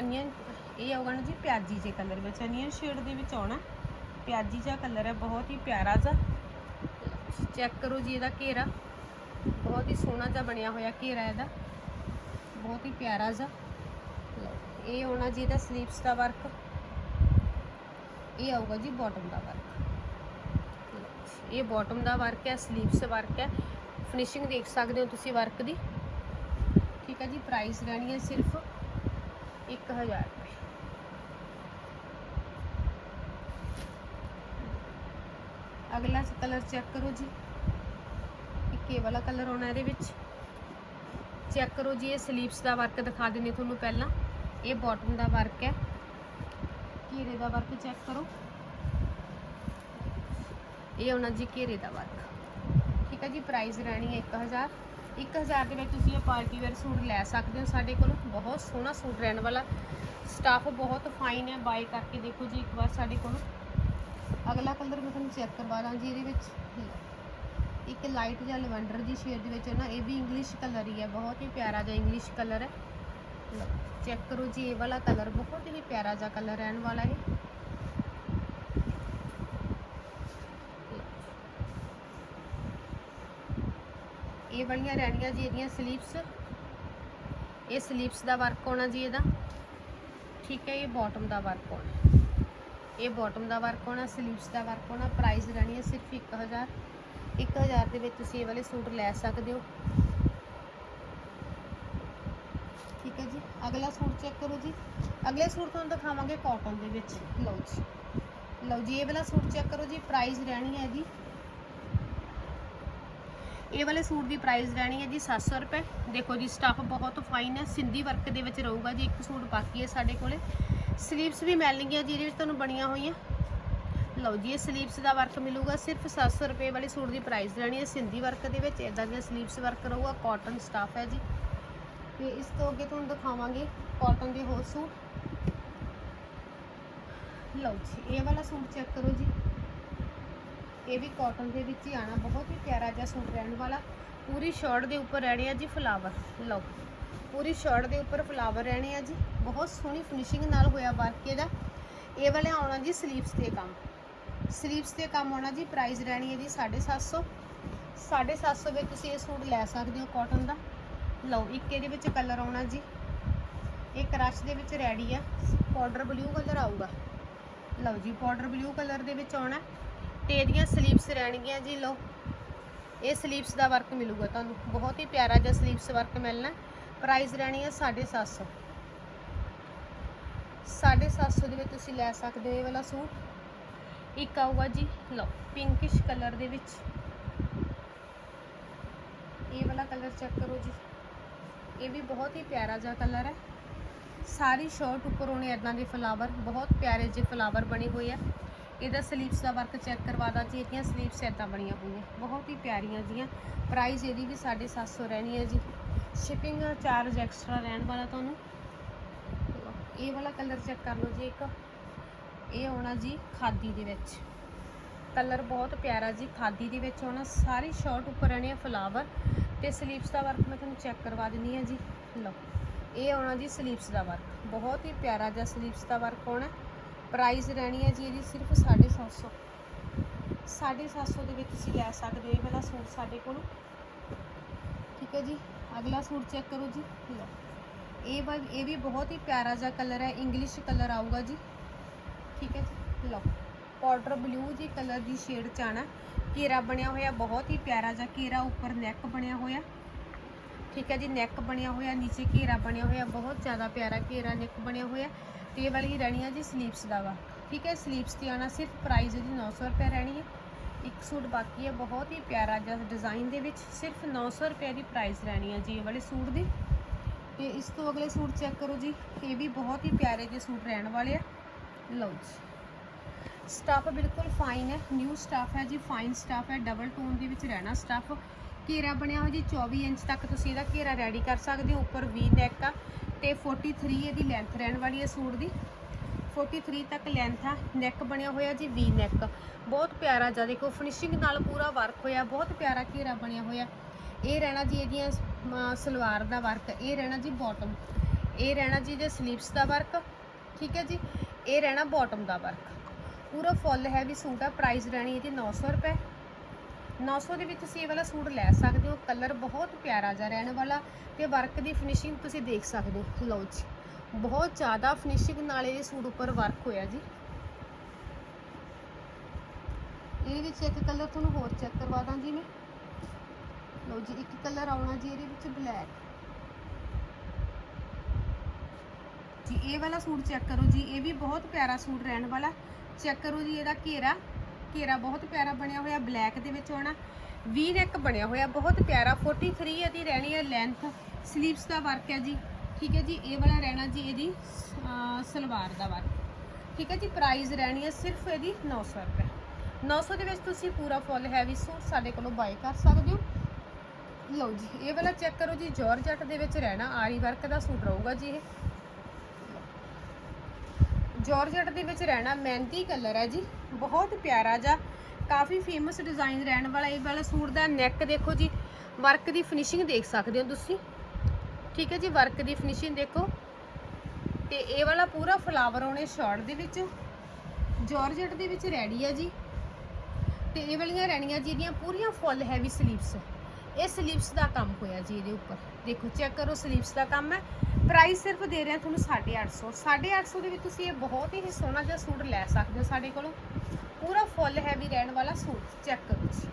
ਅਨੀਅਨ, ਇਹ ਆਉਗਾ ਨਾ ਜੀ ਪਿਆਜੀ ਜੇ ਕਲਰ ਵਿੱਚ। ਅਨੀਅਨ ਸ਼ੇਡ ਦੇ ਵਿੱਚ ਆਉਣਾ। ਪਿਆਜੀ ਜਿਹਾ ਕਲਰ ਹੈ, ਬਹੁਤ ਹੀ ਪਿਆਰਾ ਜਿਹਾ। ਚੈੱਕ ਕਰੋ ਜੀ ਇਹਦਾ ਘੇਰਾ। ਬਹੁਤ ਹੀ ਸੋਹਣਾ ਜਿਹਾ ਬਣਿਆ ਹੋਇਆ ਘੇਰਾ ਇਹਦਾ। ਬਹੁਤ ਹੀ ਪਿਆਰਾ ਜਿਹਾ। ਇਹ ਆਉਣਾ ਜੀ ਇਹਦਾ ਸਲੀਵਸ ਦਾ ਵਰਕ ਇਹ ਆਊਗਾ ਜੀ ਬਾਟਮ ਦਾ ਵਰਕ ਇਹ ਬਾਟਮ ਦਾ ਵਰਕ ਹੈ ਸਲੀਵਸ ਵਰਕ ਹੈ। ਫਿਨਿਸ਼ਿੰਗ ਦੇਖ ਸਕਦੇ ਹੋ ਤੁਸੀਂ ਵਰਕ ਦੀ। ਠੀਕ ਹੈ ਜੀ ਪ੍ਰਾਈਸ ਰਹਿਣੀ ਹੈ ਸਿਰਫ 1000 ਰੁਪਏ ਅਗਲਾ ਕਲਰ ਚੈੱਕ ਕਰੋ ਜੀ। ਇੱਕ ਇਹ ਵਾਲਾ ਕਲਰ ਆਉਣਾ ਇਹਦੇ ਵਿੱਚ। ਚੈੱਕ ਕਰੋ ਜੀ, ਇਹ ਸਲੀਵਸ ਦਾ ਵਰਕ ਦਿਖਾ ਦਿੰਨੇ ਤੁਹਾਨੂੰ ਪਹਿਲਾਂ। ਇਹ ਬਾਟਮ ਦਾ ਵਰਕ ਹੈ। ਘੇਰੇ ਦਾ ਵਰਕ ਚੈੱਕ ਕਰੋ। ਇਹ ਆਉਣਾ ਜੀ ਘੇਰੇ ਦਾ ਵਰਕ ਠੀਕ ਹੈ ਜੀ ਪ੍ਰਾਈਸ ਰਹਿਣੀ ਹੈ 1000 1000 ਦੇ ਵਿੱਚ ਤੁਸੀਂ ਇਹ ਪਾਰਟੀ ਵੇਅਰ ਸੂਟ ਲੈ ਸਕਦੇ ਹੋ। ਸਾਡੇ ਕੋਲ ਬਹੁਤ ਸੋਹਣਾ ਸੂਟ ਰਹਿਣ ਵਾਲਾ। ਸਟਾਫ ਬਹੁਤ ਫਾਈਨ ਹੈ। ਬਾਈ ਕਰਕੇ ਦੇਖੋ ਜੀ ਇੱਕ ਵਾਰ ਸਾਡੇ ਕੋਲ। ਅਗਲਾ ਕਲਰ ਮੈਂ ਤੁਹਾਨੂੰ ਚੈੱਕ ਕਰਵਾ ਦਾਂ ਜੀ ਇਹਦੇ ਵਿੱਚ। ਇੱਕ ਲਾਈਟ ਜਿਹਾ ਲਵੈਂਡਰ ਦੀ ਸ਼ੇਡ ਦੇ ਵਿੱਚ ਹੈ ਨਾ, ਇਹ ਵੀ ਇੰਗਲਿਸ਼ ਕਲਰ ਹੀ ਹੈ। ਬਹੁਤ ਹੀ ਪਿਆਰਾ ਜਿਹਾ ਇੰਗਲਿਸ਼ ਕਲਰ ਹੈ। ਚੈੱਕ ਕਰੋ ਜੀ, ਇਹ ਵਾਲਾ ਕਲਰ ਬਹੁਤ ਹੀ ਪਿਆਰਾ ਜਿਹਾ ਕਲਰ ਰਹਿਣ ਵਾਲਾ ਹੈ। ਇਹ ਵਾਲੀਆਂ ਰਹਿਣੀਆਂ ਜੀ, ਇਹਦੀਆਂ ਸਲੀਵਸ ਇਹ ਸਲੀਵਸ ਦਾ ਵਰਕ ਹੋਣਾ ਜੀ ਇਹਦਾ। ਠੀਕ ਹੈ, ਇਹ ਬਾਟਮ ਦਾ ਵਰਕ ਹੋਣਾ ਇਹ ਬਾਟਮ ਦਾ ਵਰਕ ਹੋਣਾ ਸਲੀਵਸ ਦਾ ਵਰਕ ਹੋਣਾ ਪ੍ਰਾਈਸ ਰਹਿਣੀ ਹੈ ਸਿਰਫ 1000 1000 ਦੇ ਵਿੱਚ ਤੁਸੀਂ ਇਹ ਵਾਲੇ ਸੂਟ ਲੈ ਸਕਦੇ ਹੋ। ਠੀਕ ਹੈ ਜੀ, ਅਗਲਾ ਸੂਟ ਚੈੱਕ ਕਰੋ ਜੀ। ਅਗਲੇ ਸੂਟ ਤੁਹਾਨੂੰ ਦਿਖਾਵਾਂਗੇ ਕਾਟਨ ਦੇ ਵਿੱਚ। ਲਓ ਜੀ। ਲਓ ਜੀ, ਇਹ ਵਾਲਾ ਸੂਟ ਚੈੱਕ ਕਰੋ ਜੀ ਪ੍ਰਾਈਸ ਰਹਿਣੀ ਹੈ ਜੀ। ਇਹ ਵਾਲੇ ਸੂਟ ਦੀ ਪ੍ਰਾਈਸ ਰਹਿਣੀ ਹੈ ਜੀ 700 ਰੁਪਏ। ਦੇਖੋ ਜੀ ਸਟੱਫ ਬਹੁਤ ਫਾਈਨ ਹੈ, ਸਿੰਧੀ ਵਰਕ ਦੇ ਵਿੱਚ ਰਹੂਗਾ ਜੀ, ਇੱਕ ਸੂਟ ਬਾਕੀ ਹੈ ਸਾਡੇ ਕੋਲੇ। ਸਲੀਵਸ ਵੀ ਮਿਲਣਗੀਆਂ ਜਿਹਦੇ ਵਿੱਚ ਤੁਹਾਨੂੰ ਬਣੀਆਂ ਹੋਈਆਂ। ਲਓ ਜੀ, ਇਹ ਸਲੀਵਸ ਦਾ ਵਰਕ ਮਿਲੂਗਾ, ਸਿਰਫ 700 ਰੁਪਏ ਵਾਲੇ ਸੂਟ ਦੀ ਪ੍ਰਾਈਸ ਰਹਿਣੀ ਹੈ ਸਿੰਧੀ ਵਰਕ ਦੇ ਵਿੱਚ। ਇਦਾਂ ਦਾ ਸਲੀਵਸ ਵਰਕ ਰਹੂਗਾ ਕਾਟਨ ਸਟੱਫ ਹੈ ਜੀ। ਤੇ ਇਸ ਤੋਂ ਅੱਗੇ ਤੁਹਾਨੂੰ ਦਿਖਾਵਾਂਗੇ ਕਾਟਨ ਦੇ ਹੋਰ ਸੂਟ। ਲਓ ਜੀ, ਇਹ ਵਾਲਾ ਸੂਟ ਚੈੱਕ ਕਰੋ ਜੀ। ਇਹ ਵੀ ਕਾਟਨ ਦੇ ਵਿੱਚ ਹੀ ਆਣਾ ਬਹੁਤ ਹੀ ਪਿਆਰਾ ਜਿਹਾ ਸੂਟ ਰਹਿਣ ਵਾਲਾ। ਪੂਰੀ ਸ਼ਰਟ ਦੇ ਉੱਪਰ ਰਹਿਣੇ ਆ ਜੀ ਫਲਾਵਰ ਲਓ। ਪੂਰੀ ਸ਼ਰਟ ਦੇ ਉੱਪਰ ਫਲਾਵਰ ਰਹਿਣੇ ਆ ਜੀ। ਬਹੁਤ ਸੋਹਣੀ ਫਿਨਿਸ਼ਿੰਗ ਨਾਲ ਹੋਇਆ ਵਰਕ ਇਹਦਾ। ਇਹ ਵਾਲੇ ਆਉਣਾ ਜੀ ਸਲੀਵਸ ਤੇ ਕੰਮ। ਸਲੀਵਸ ਤੇ ਕੰਮ ਆਉਣਾ ਜੀ ਪ੍ਰਾਈਸ ਰਹਿਣੀ ਹੈ ਜੀ 750 750 ਵਿੱਚ ਤੁਸੀਂ ਇਹ ਸੂਟ ਲੈ ਸਕਦੇ ਹੋ ਕਾਟਨ ਦਾ। ਲਓ, ਇੱਕ ਇਹਦੇ ਵਿੱਚ ਕਲਰ ਆਉਣਾ ਜੀ। ਇਹ ਕ੍ਰਸ਼ ਦੇ ਵਿੱਚ ਰੈਡੀ ਆ। ਪਾਊਡਰ ਬਲੂ ਕਲਰ ਆਊਗਾ। ਲਓ ਜੀ ਪਾਊਡਰ ਬਲੂ ਕਲਰ ਦੇ ਵਿੱਚ ਆਉਣਾ। ਤੇ ਇਹਦੀਆਂ ਸਲੀਵਸ ਰਹਿਣਗੀਆਂ ਜੀ, ਲਓ। ਇਹ ਸਲੀਵਸ ਦਾ ਵਰਕ ਮਿਲੂਗਾ ਤੁਹਾਨੂੰ। ਬਹੁਤ ਹੀ ਪਿਆਰਾ ਜਿਹਾ ਸਲੀਵਸ ਵਰਕ ਮਿਲਣਾ ਪ੍ਰਾਈਸ ਰਹਿਣੀ ਹੈ 750 750 ਦੇ ਵਿੱਚ ਤੁਸੀਂ ਲੈ ਸਕਦੇ ਹੋ ਇਹ ਵਾਲਾ ਸੂਟ। ਇੱਕ ਆਊਗਾ ਜੀ, ਲਓ ਪਿੰਕਿਸ਼ ਕਲਰ ਦੇ ਵਿੱਚ। ਇਹ ਵਾਲਾ ਕਲਰ ਚੈੱਕ ਕਰੋ ਜੀ। ਇਹ ਵੀ ਬਹੁਤ ਹੀ ਪਿਆਰਾ ਜਿਹਾ ਕਲਰ ਹੈ। ਸਾਰੀ ਸ਼ਰਟ ਉੱਪਰ ਉਹਨੇ ਇਦਾਂ ਦੇ ਫਲਾਵਰ ਬਹੁਤ ਪਿਆਰੇ ਜਿਹੇ ਫਲਾਵਰ ਬਣੇ ਹੋਏ ਆ। ਇਹਦਾ ਸਲੀਵਸ ਦਾ ਵਰਕ ਚੈੱਕ ਕਰਵਾ ਦਾਂ ਜੀ, ਇਹਦੀਆਂ ਸਲੀਵਸ ਇਦਾਂ ਬਣੀਆਂ ਹੋਈਆਂ। ਬਹੁਤ ਹੀ ਪਿਆਰੀਆਂ ਜੀਆਂ। ਪ੍ਰਾਈਸ ਇਹਦੀ ਵੀ 750 ਰਹਿਣੀ ਹੈ ਜੀ। ਸ਼ਿਪਿੰਗ ਚਾਰਜ ਐਕਸਟਰਾ ਰਹਿਣ ਵਾਲਾ ਤੁਹਾਨੂੰ। ਇਹ ਵਾਲਾ ਕਲਰ ਚੈੱਕ ਕਰ ਲਓ ਜੀ ਇੱਕ। ਇਹ ਆਉਣਾ ਜੀ ਖਾਦੀ ਦੇ ਵਿੱਚ। ਕਲਰ ਬਹੁਤ ਪਿਆਰਾ ਜੀ, ਖਾਦੀ ਦੇ ਵਿੱਚ ਆਉਣਾ। ਸਾਰੀ ਸ਼ਰਟ ਉੱਪਰ ਰਹਿਣੇ ਆ ਫਲਾਵਰ ਤੇ ਸਲੀਵਸ ਦਾ ਵਰਕ ਮੈਂ ਤੁਹਾਨੂੰ ਚੈੱਕ ਕਰਵਾ ਦਿੰਦੀ ਹਾਂ ਜੀ। ਲਓ, ਇਹ ਆਉਣਾ ਜੀ ਸਲੀਵਸ ਦਾ ਵਰਕ ਬਹੁਤ ਹੀ ਪਿਆਰਾ ਜਿਹਾ ਸਲੀਵਸ ਦਾ ਵਰਕ ਆਉਣਾ। ਪ੍ਰਾਈਸ ਰਹਿਣੀ ਹੈ ਜੀ ਇਹਦੀ ਸਿਰਫ 750 750 ਦੇ ਵਿੱਚ ਤੁਸੀਂ ਲੈ ਸਕਦੇ ਹੋ ਇਹ ਵਾਲਾ ਸੂਟ ਸਾਡੇ ਕੋਲ। ਠੀਕ ਹੈ ਜੀ, ਅਗਲਾ ਸੂਟ ਚੈੱਕ ਕਰੋ ਜੀ। ਲਓ, ਇਹ ਵਾ ਇਹ ਵੀ ਬਹੁਤ ਹੀ ਪਿਆਰਾ ਜਿਹਾ ਕਲਰ ਹੈ ਇੰਗਲਿਸ਼ ਕਲਰ ਆਊਗਾ ਜੀ। ਠੀਕ ਹੈ ਜੀ, ਲਓ ਪਾਊਡਰ ਬਲੂ ਜੀ ਕਲਰ ਦੀ ਸ਼ੇਡ ਚ ਆਣਾ ਘੇਰਾ ਬਣਿਆ ਹੋਇਆ, ਬਹੁਤ ਹੀ ਪਿਆਰਾ ਜਿਹਾ ਘੇਰਾ, ਉੱਪਰ ਨੈਕ ਬਣਿਆ ਹੋਇਆ। ਠੀਕ ਹੈ ਜੀ ਨੈਕ ਬਣਿਆ ਹੋਇਆ, ਨੀਚੇ ਘੇਰਾ ਬਣਿਆ ਹੋਇਆ, ਬਹੁਤ ਜ਼ਿਆਦਾ ਪਿਆਰਾ ਘੇਰਾ ਨੈਕ ਬਣਿਆ ਹੋਇਆ। ਤੇ ਇਹ ਵਾਲੀ ਰਹਿਣੀ ਹੈ ਜੀ ਸਲੀਵਸ ਦਾ ਵਾ। ਠੀਕ ਹੈ ਸਲੀਵਸ ਤੇ ਆਣਾ ਸਿਰਫ ਪ੍ਰਾਈਸ ਇਹਦੀ 900 ਰੁਪਏ ਰਹਿਣੀ ਹੈ। ਇੱਕ ਸੂਟ ਬਾਕੀ ਹੈ, ਬਹੁਤ ਹੀ ਪਿਆਰਾ ਜਿਹਾ ਡਿਜ਼ਾਈਨ ਦੇ ਵਿੱਚ, ਸਿਰਫ 900 ਰੁਪਏ ਦੀ ਪ੍ਰਾਈਸ ਰਹਿਣੀ ਹੈ ਜੀ ਇਹ ਵਾਲੇ ਸੂਟ ਦੀ। ਤੇ ਇਸ ਤੋਂ ਅਗਲੇ ਸੂਟ ਚੈੱਕ ਕਰੋ ਜੀ, ਇਹ ਵੀ ਬਹੁਤ ਹੀ ਪਿਆਰੇ ਜਿਹੇ ਸੂਟ ਰਹਿਣ ਵਾਲੇ ਆ। ਲਓ ਜੀ। ਸਟਾਫ ਬਿਲਕੁਲ ਫਾਈਨ ਹੈ ਨਿਊ ਸਟਾਫ ਹੈ ਜੀ ਫਾਈਨ ਸਟਾਫ ਹੈ ਡਬਲ ਟੋਨ ਦੇ ਵਿੱਚ ਰਹਿਣਾ ਸਟਾਫ ਘੇਰਾ ਬਣਿਆ ਹੋਇਆ ਜੀ 24 ਇੰਚ ਤੱਕ ਤੁਸੀਂ ਇਹਦਾ ਘੇਰਾ ਰੈਡੀ ਕਰ ਸਕਦੇ ਹੋ। ਉੱਪਰ ਵੀ ਨੈਕ ਆ ਤੇ 43 ਇਹਦੀ ਲੈਂਥ ਰਹਿਣ ਵਾਲੀ ਹੈ ਸੂਟ ਦੀ। 43 ਤੱਕ ਲੈਂਥ ਆ ਨੈਕ ਬਣਿਆ ਹੋਇਆ ਜੀ ਵੀ ਨੈਕ ਬਹੁਤ ਪਿਆਰਾ ਜਿਹਾ, ਦੇਖੋ ਫਿਨਿਸ਼ਿੰਗ ਨਾਲ ਪੂਰਾ ਵਰਕ ਹੋਇਆ, ਬਹੁਤ ਪਿਆਰਾ ਘੇਰਾ ਬਣਿਆ ਹੋਇਆ। ਇਹ ਰਹਿਣਾ ਜੀ ਇਹਦੀਆਂ ਸਲਵਾਰ ਦਾ ਵਰਕ ਇਹ ਰਹਿਣਾ ਜੀ ਬਾਟਮ ਇਹ ਰਹਿਣਾ ਜੀ ਇਹਦੇ ਸਲੀਵਸ ਦਾ ਵਰਕ ਠੀਕ ਹੈ ਜੀ? ਇਹ ਰਹਿਣਾ ਬਾਟਮ ਦਾ ਵਰਕ ਪੂਰਾ ਫੁੱਲ ਹੈਵੀ ਸੂਟ ਆ ਪ੍ਰਾਈਸ ਰਹਿਣੀ ਇਹਦੀ 900 ਰੁਪਏ। 900 ਦੇ ਵਿੱਚ ਤੁਸੀਂ ਇਹ ਵਾਲਾ ਸੂਟ ਲੈ ਸਕਦੇ ਹੋ। ਕਲਰ ਬਹੁਤ ਪਿਆਰਾ ਜਿਹਾ ਰਹਿਣ ਵਾਲਾ ਤੇ ਵਰਕ ਦੀ ਫਿਨਿਸ਼ਿੰਗ ਤੁਸੀਂ ਦੇਖ ਸਕਦੇ ਹੋ। ਲਓ ਜੀ, ਬਹੁਤ ਜ਼ਿਆਦਾ ਫਿਨਿਸ਼ਿੰਗ ਨਾਲ ਇਹ ਸੂਟ ਉੱਪਰ ਵਰਕ ਹੋਇਆ ਜੀ। ਇਹਦੇ ਵਿੱਚ ਇੱਕ ਕਲਰ ਤੁਹਾਨੂੰ ਹੋਰ ਚੈੱਕ ਕਰਵਾ ਦਾਂ ਜੀ ਮੈਂ। ਲਓ ਜੀ, ਇੱਕ ਕਲਰ ਆਉਣਾ ਜੀ ਇਹਦੇ ਵਿੱਚ ਬਲੈਕ ਜੀ, ਇਹ ਵਾਲਾ ਸੂਟ ਚੈੱਕ ਕਰੋ ਜੀ, ਇਹ ਵੀ ਬਹੁਤ ਪਿਆਰਾ ਸੂਟ ਰਹਿਣ ਵਾਲਾ। ਚੈੱਕ ਕਰੋ ਜੀ ਇਹਦਾ ਘੇਰਾ। ਘੇਰਾ ਬਹੁਤ ਪਿਆਰਾ ਬਣਿਆ ਹੋਇਆ ਬਲੈਕ ਦੇ ਵਿੱਚ ਆਉਣਾ ਵੀ ਨੈਕ ਬਣਿਆ ਹੋਇਆ, ਬਹੁਤ ਪਿਆਰਾ। 43 ਇਹਦੀ ਰਹਿਣੀ ਹੈ ਲੈਂਥ ਸਲੀਵਸ ਦਾ ਵਰਕ ਹੈ ਜੀ। ਠੀਕ ਹੈ ਜੀ, ਇਹ ਵਾਲਾ ਰਹਿਣਾ ਜੀ ਇਹਦੀ ਸਲਵਾਰ ਦਾ ਵਰਕ ਠੀਕ ਹੈ ਜੀ ਪ੍ਰਾਈਸ ਰਹਿਣੀ ਹੈ ਸਿਰਫ ਇਹਦੀ 900 ਰੁਪਏ। 900 ਦੇ ਵਿੱਚ ਤੁਸੀਂ ਪੂਰਾ ਫੁੱਲ ਹੈਵੀ ਸੂਟ ਸਾਡੇ ਕੋਲੋਂ ਬਾਈ ਕਰ ਸਕਦੇ ਹੋ। ਲਓ ਜੀ, ਇਹ ਵਾਲਾ ਚੈੱਕ ਕਰੋ ਜੀ ਜਾਰਜਟ ਦੇ ਵਿੱਚ ਰਹਿਣਾ, ਆਰੀ ਵਰਕ ਦਾ ਸੂਟ ਰਹੂਗਾ ਜੀ ਇਹ। ਜਾਰਜਟ ਦੇ ਵਿੱਚ ਰਹਿਣਾ, ਮਹਿੰਦੀ ਕਲਰ ਹੈ ਜੀ। ਬਹੁਤ ਪਿਆਰਾ ਜਿਹਾ, ਕਾਫੀ ਫੇਮਸ ਡਿਜ਼ਾਈਨ ਰਹਿਣ ਵਾਲਾ ਇਹ ਵਾਲਾ ਸੂਟ ਦਾ ਨੈਕ ਦੇਖੋ ਜੀ ਵਰਕ ਦੀ ਫਿਨਿਸ਼ਿੰਗ ਦੇਖ ਸਕਦੇ ਹੋ ਤੁਸੀਂ। ਠੀਕ ਹੈ ਜੀ ਵਰਕ ਦੀ ਫਿਨਿਸ਼ਿੰਗ ਦੇਖੋ। ਤੇ ਇਹ ਵਾਲਾ ਪੂਰਾ ਫਲਾਵਰ ਆਉਣੇ ਸ਼ਾਰਟ ਦੇ ਵਿੱਚ ਜਾਰਜਟ ਦੇ ਵਿੱਚ ਰੈਡੀ ਆ ਜੀ। ਤੇ ਇਹ ਵਾਲੀਆਂ ਰਹਿਣੀਆਂ ਜਿਹਦੀਆਂ ਪੂਰੀਆਂ ਫੁੱਲ ਹੈਵੀ ਸਲੀਵਸ ਇਹ ਸਲੀਵਸ ਦਾ ਕੰਮ ਹੋਇਆ ਜੀ ਇਹਦੇ ਉੱਪਰ। ਦੇਖੋ ਚੈੱਕ ਕਰੋ ਸਲੀਵਸ ਦਾ ਕੰਮ ਹੈ। ਪ੍ਰਾਈਸ ਸਿਰਫ ਦੇ ਰਹੇ ਹਾਂ ਤੁਹਾਨੂੰ 850 850 ਦੇ ਵਿੱਚ ਤੁਸੀਂ ਇਹ ਬਹੁਤ ਹੀ ਸੋਹਣਾ ਜਿਹਾ ਸੂਟ ਲੈ ਸਕਦੇ ਹੋ ਸਾਡੇ ਕੋਲੋਂ। ਪੂਰਾ ਫੁੱਲ ਹੈਵੀ ਰਹਿਣ ਵਾਲਾ ਸੂਟ ਚੈੱਕ ਕਰੋ ਜੀ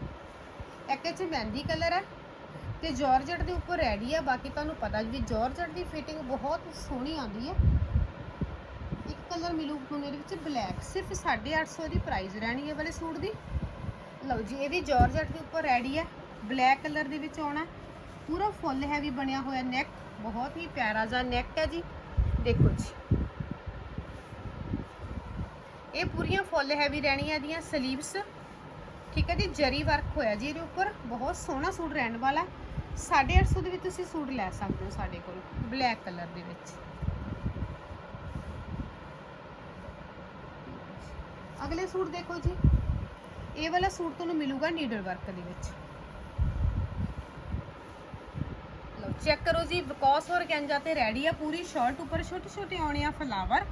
ਇੱਕ ਇਹ 'ਚ ਮਹਿੰਦੀ ਕਲਰ ਹੈ ਤੇ ਜਾਰਜਟ ਦੇ ਉੱਪਰ ਰੈਡੀ ਆ, ਬਾਕੀ ਤੁਹਾਨੂੰ ਪਤਾ ਵੀ ਜਾਰਜਟ ਦੀ ਫਿਟਿੰਗ ਬਹੁਤ ਸੋਹਣੀ ਆਉਂਦੀ ਹੈ। ਇੱਕ ਕਲਰ ਮਿਲੂ ਤੁਹਾਨੂੰ ਇਹਦੇ ਵਿੱਚ ਬਲੈਕ ਸਿਰਫ 850 ਦੀ ਪ੍ਰਾਈਸ ਰਹਿਣੀ ਹੈ ਵਾਲੇ ਸੂਟ ਦੀ। ਲਓ ਜੀ, ਇਹ ਵੀ ਜਾਰਜਟ ਦੇ ਉੱਪਰ ਰੈਡੀ ਹੈ ਬਲੈਕ ਕਲਰ ਦੇ ਵਿੱਚ ਆਉਣਾ ਪੂਰਾ ਫੁੱਲ ਹੈਵੀ ਬਣਿਆ ਹੋਇਆ ਨੈਕ ਬਹੁਤ ਹੀ ਪਿਆਰਾ ਜਿਹਾ ਨੈਕ ਹੈ ਜੀ। ਦੇਖੋ ਜੀ। ਇਹ ਪੂਰੀਆਂ ਫੁੱਲ ਹੈਵੀ ਰਹਿਣੀਆਂ ਦੀਆਂ ਸਲੀਵਸ। ਠੀਕ ਹੈ ਜੀ, ਜਰੀ ਵਰਕ ਹੋਇਆ ਜੀ ਇਹਦੇ ਉੱਪਰ। ਬਹੁਤ ਸੋਹਣਾ ਸੂਟ ਰਹਿਣ ਵਾਲਾ ਹੈ। 850 ਦੇ ਵਿੱਚ ਤੁਸੀਂ ਸੂਟ ਲੈ ਸਕਦੇ ਹੋ ਸਾਡੇ ਕੋਲ ਬਲੈਕ ਕਲਰ ਦੇ ਵਿੱਚ। ਅਗਲੇ ਸੂਟ ਦੇਖੋ ਜੀ। ਇਹ ਵਾਲਾ ਸੂਟ ਤੁਹਾਨੂੰ ਮਿਲੂਗਾ ਨੀਡਲ ਵਰਕ ਦੇ ਵਿੱਚ। ਲਓ ਚੈੱਕ ਕਰੋ ਜੀ ਵਿਕੋਸ ਔਰਗੈਂਜਾ ਤੇ ਰੈਡੀ ਆ ਪੂਰੀ ਸ਼ਰਟ ਉੱਪਰ ਛੋਟੇ ਛੋਟੇ ਆਉਣੇ ਆ ਫਲਾਵਰ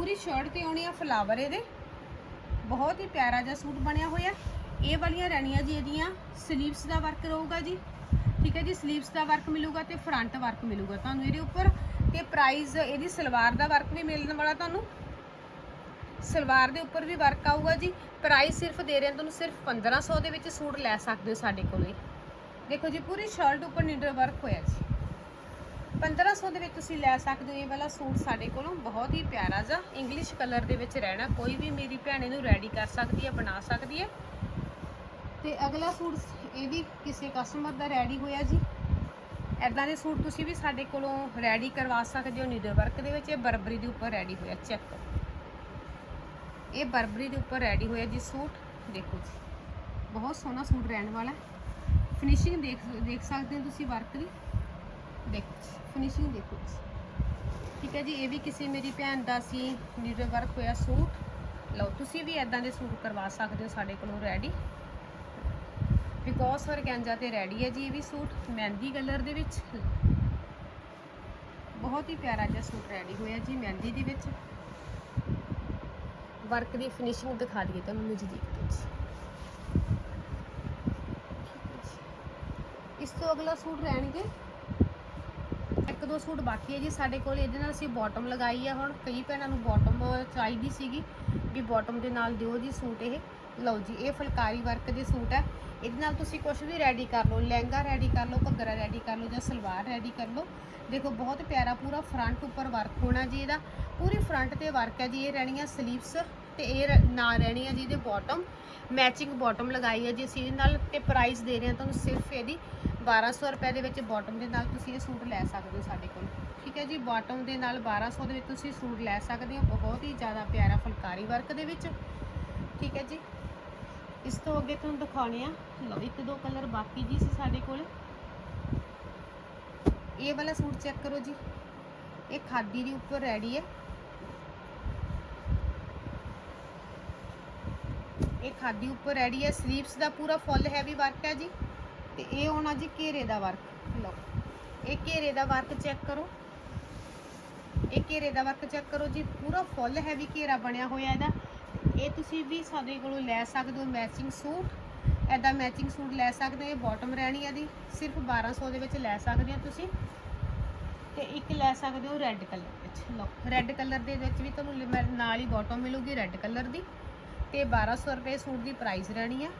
ਪੂਰੀ ਸ਼ਰਟ ਤੇ ਆਉਣੇ ਆ ਫਲਾਵਰ ਇਹਦੇ। ਬਹੁਤ ਹੀ ਪਿਆਰਾ ਜਿਹਾ ਸੂਟ ਬਣਿਆ ਹੋਇਆ। ਇਹ ਵਾਲੀਆਂ ਰਹਿਣੀਆਂ ਜੀ ਇਹਦੀਆਂ। ਸਲੀਵਸ ਦਾ ਵਰਕ ਰਹੂਗਾ ਜੀ। ਠੀਕ ਹੈ ਜੀ ਸਲੀਵਸ ਦਾ ਵਰਕ ਮਿਲੂਗਾ ਤੇ ਫਰੰਟ ਵਰਕ ਮਿਲੂਗਾ ਤੁਹਾਨੂੰ ਇਹਦੇ ਉੱਪਰ। ਤੇ ਪ੍ਰਾਈਸ ਇਹਦੀ ਸਲਵਾਰ ਦਾ ਵਰਕ ਵੀ ਮਿਲਣ ਵਾਲਾ ਤੁਹਾਨੂੰ। ਸਲਵਾਰ ਦੇ ਉੱਪਰ ਵੀ ਵਰਕ ਆਊਗਾ ਜੀ। ਪ੍ਰਾਈਸ ਸਿਰਫ ਦੇ ਰਹੇ ਹਾਂ ਤੁਹਾਨੂੰ ਸਿਰਫ 1500 ਦੇ ਵਿੱਚ ਸੂਟ ਲੈ ਸਕਦੇ ਹੋ ਸਾਡੇ ਕੋਲੇ। ਦੇਖੋ ਜੀ, ਪੂਰੀ ਸ਼ਰਟ ਉੱਪਰ ਨੀਡਲ ਵਰਕ ਹੋਇਆ ਜੀ। 1500 ਦੇ ਵਿੱਚ ਤੁਸੀਂ ਲੈ ਸਕਦੇ ਹੋ। ਇਹ ਵਾਲਾ ਸੂਟ ਸਾਡੇ ਕੋਲੋਂ ਬਹੁਤ ਹੀ ਪਿਆਰਾ ਜਿਹਾ ਇੰਗਲਿਸ਼ ਕਲਰ ਦੇ ਵਿੱਚ ਰਹਿਣਾ। ਕੋਈ ਵੀ ਮੇਰੀ ਭੈਣ ਇਹਨੂੰ ਰੈਡੀ ਕਰ ਸਕਦੀ ਹੈ, ਬਣਾ ਸਕਦੀ ਹੈ। ਤੇ ਅਗਲਾ ਸੂਟ ਇਹ ਵੀ ਕਿਸੇ ਕਸਟਮਰ ਦਾ ਰੈਡੀ ਹੋਇਆ ਜੀ। ਐਦਾਂ ਦੇ ਸੂਟ ਤੁਸੀਂ ਵੀ ਸਾਡੇ ਕੋਲੋਂ ਰੈਡੀ ਕਰਵਾ ਸਕਦੇ ਹੋ। ਨੀਡਲ ਵਰਕ ਦੇ ਵਿੱਚ ਇਹ ਬਰਬਰੀ ਦੇ ਉੱਪਰ ਰੈਡੀ ਹੋਇਆ। ਚੈੱਕ ਇਹ ਬਰਬਰੀ ਦੇ ਉੱਪਰ ਰੈਡੀ ਹੋਇਆ ਜੀ ਸੂਟ। ਦੇਖੋ ਜੀ, ਬਹੁਤ ਸੋਹਣਾ ਸੂਟ ਰਹਿਣ ਵਾਲਾ। ਫਿਨਿਸ਼ਿੰਗ ਦੇਖ ਦੇਖ ਸਕਦੇ ਹੋ ਤੁਸੀਂ ਵਰਕ ਦੀ। ਦੇਖੋ ਫਿਨਿਸ਼ਿੰਗ ਦੇਖੋ। ਜੀ ਠੀਕ ਹੈ ਜੀ, ਇਹ ਵੀ ਕਿਸੇ ਮੇਰੀ ਭੈਣ ਦਾ ਸੀ ਨੀਡਲ ਵਰਕ ਹੋਇਆ ਸੂਟ। ਲਓ, ਤੁਸੀਂ ਵੀ ਐਦਾਂ ਦੇ ਸੂਟ ਕਰਵਾ ਸਕਦੇ ਹੋ ਸਾਡੇ ਕੋਲੋਂ ਰੈਡੀ ਬਿਕੋਸ ਔਰਗੈਂਜਾ ਤੇ ਰੈਡੀ ਹੈ ਜੀ ਇਹ ਵੀ ਸੂਟ, ਮਹਿੰਦੀ ਕਲਰ ਦੇ ਵਿੱਚ। ਬਹੁਤ ਹੀ ਪਿਆਰਾ ਜਿਹਾ ਸੂਟ ਰੈਡੀ ਹੋਇਆ ਜੀ ਮਹਿੰਦੀ ਦੇ ਵਿੱਚ। ਵਰਕ ਦੀ ਫਿਨਿਸ਼ਿੰਗ ਦਿਖਾ ਦਈਏ ਤੁਹਾਨੂੰ ਨਜ਼ਦੀਕ ਤੋਂ। ਜੀ। ਇਸ ਤੋਂ ਅਗਲਾ ਸੂਟ ਰਹਿਣਗੇ ਦੋ ਸੂਟ ਬਾਕੀ ਹੈ ਜੀ। ਸਾਡੇ ਕੋਲ ਇਹਦੇ ਨਾਲ ਅਸੀਂ ਬਾਟਮ ਲਗਾਈ ਆ ਹੁਣ। ਕਈ ਭੈਣਾਂ ਨੂੰ ਬਾਟਮ ਚਾਹੀਦੀ ਸੀਗੀ ਵੀ ਬਾਟਮ ਦੇ ਨਾਲ ਦਿਓ ਜੀ ਸੂਟ ਇਹ। ਲਓ ਜੀ, ਇਹ ਫੁਲਕਾਰੀ ਵਰਕ ਦੇ ਸੂਟ ਹੈ ਇਹਦੇ ਨਾਲ ਤੁਸੀਂ ਕੁਝ ਵੀ ਰੈਡੀ ਕਰ ਲਓ। ਲਹਿੰਗਾ ਰੈਡੀ ਕਰ ਲਓ, ਘੱਗਰਾ ਰੈਡੀ ਕਰ ਲਓ ਜਾਂ ਸਲਵਾਰ ਰੈਡੀ ਕਰ ਲਓ। ਦੇਖੋ, ਬਹੁਤ ਪਿਆਰਾ ਪੂਰਾ ਫਰੰਟ ਉੱਪਰ ਵਰਕ ਹੋਣਾ ਜੀ ਇਹਦਾ। ਪੂਰੀ ਫਰੰਟ ਤੇ ਵਰਕ ਹੈ ਜੀ। ਇਹ ਰਹਿਣੀਆਂ ਸਲੀਵਸ ਤੇ ਇਹ ਰ- ਨਾ ਰਹਿਣੀ ਹੈ ਜੀ ਇਹਦੇ ਬਾਟਮ ਮੈਚਿੰਗ ਬਾਟਮ ਲਗਾਈ ਹੈ ਜੀ ਅਸੀਂ। ਇਹਦੇ ਨਾਲ ਤੇ ਪ੍ਰਾਈਸ ਦੇ ਰਹੇ ਹਾਂ ਤੁਹਾਨੂੰ ਸਿਰਫ ਇਹਦੀ 1200 ਰੁਪਏ ਦੇ ਵਿੱਚ ਬਾਟਮ ਦੇ ਨਾਲ ਤੁਸੀਂ ਇਹ ਸੂਟ ਲੈ ਸਕਦੇ ਹੋ ਸਾਡੇ ਕੋਲ। ਠੀਕ ਹੈ ਜੀ ਬਾਟਮ ਦੇ ਨਾਲ 1200 ਦੇ ਵਿੱਚ ਤੁਸੀਂ ਸੂਟ ਲੈ ਸਕਦੇ ਹੋ। ਬਹੁਤ ਹੀ ਜ਼ਿਆਦਾ ਪਿਆਰਾ ਫੁਲਕਾਰੀ ਵਰਕ ਦੇ ਵਿੱਚ। ਠੀਕ ਹੈ ਜੀ, ਇਸ ਤੋਂ ਅੱਗੇ ਤੁਹਾਨੂੰ ਦਿਖਾਉਣੇ ਆ। ਲਓ, ਇੱਕ ਦੋ ਕਲਰ ਬਾਕੀ ਜੀ ਸੀ ਸਾਡੇ ਕੋਲ। ਇਹ ਵਾਲਾ ਸੂਟ ਚੈੱਕ ਕਰੋ ਜੀ। ਇਹ ਖਾਦੀ ਦੇ ਉੱਪਰ ਰੈਡੀ ਹੈ। ਇਹ ਖਾਦੀ ਉੱਪਰ ਰੈਡੀ ਹੈ। ਸਲੀਵਸ ਦਾ ਪੂਰਾ ਫੁੱਲ ਹੈਵੀ ਵਰਕ ਹੈ ਜੀ। ਤੇ ਇਹ ਹੋਣਾ ਜੀ ਘੇਰੇ ਦਾ ਵਰਕ, ਲਓ। ਇਹ ਘੇਰੇ ਦਾ ਵਰਕ ਚੈੱਕ ਕਰੋ। ਇਹ ਘੇਰੇ ਦਾ ਵਰਕ ਚੈੱਕ ਕਰੋ ਜੀ, ਪੂਰਾ ਫੁੱਲ ਹੈਵੀ ਘੇਰਾ ਬਣਿਆ ਹੋਇਆ ਇਹਦਾ। ਇਹ ਤੁਸੀਂ ਵੀ ਸਾਡੇ ਕੋਲੋਂ ਲੈ ਸਕਦੇ ਹੋ ਮੈਚਿੰਗ ਸੂਟ। ਐਦਾ ਮੈਚਿੰਗ ਸੂਟ ਲੈ ਸਕਦੇ ਹੋ, ਇਹ ਬਾਟਮ ਰਹਿਣੀ ਹੈ ਦੀ ਸਿਰਫ 1200 ਦੇ ਵਿੱਚ ਲੈ ਸਕਦੇ ਹੋ ਤੁਸੀਂ। ਤੇ ਇੱਕ ਲੈ ਸਕਦੇ ਹੋ ਰੈੱਡ ਕਲਰ ਵਿੱਚ, ਲਓ। ਰੈੱਡ ਕਲਰ ਦੇ ਵਿੱਚ ਵੀ ਤੁਹਾਨੂੰ ਨਾਲ ਹੀ ਬਾਟਮ ਮਿਲੂਗੀ ਰੈੱਡ ਕਲਰ ਦੀ। ਤੇ 1200 ਰੁਪਏ ਸੂਟ ਦੀ ਪ੍ਰਾਈਸ ਰਹਿਣੀ ਆ।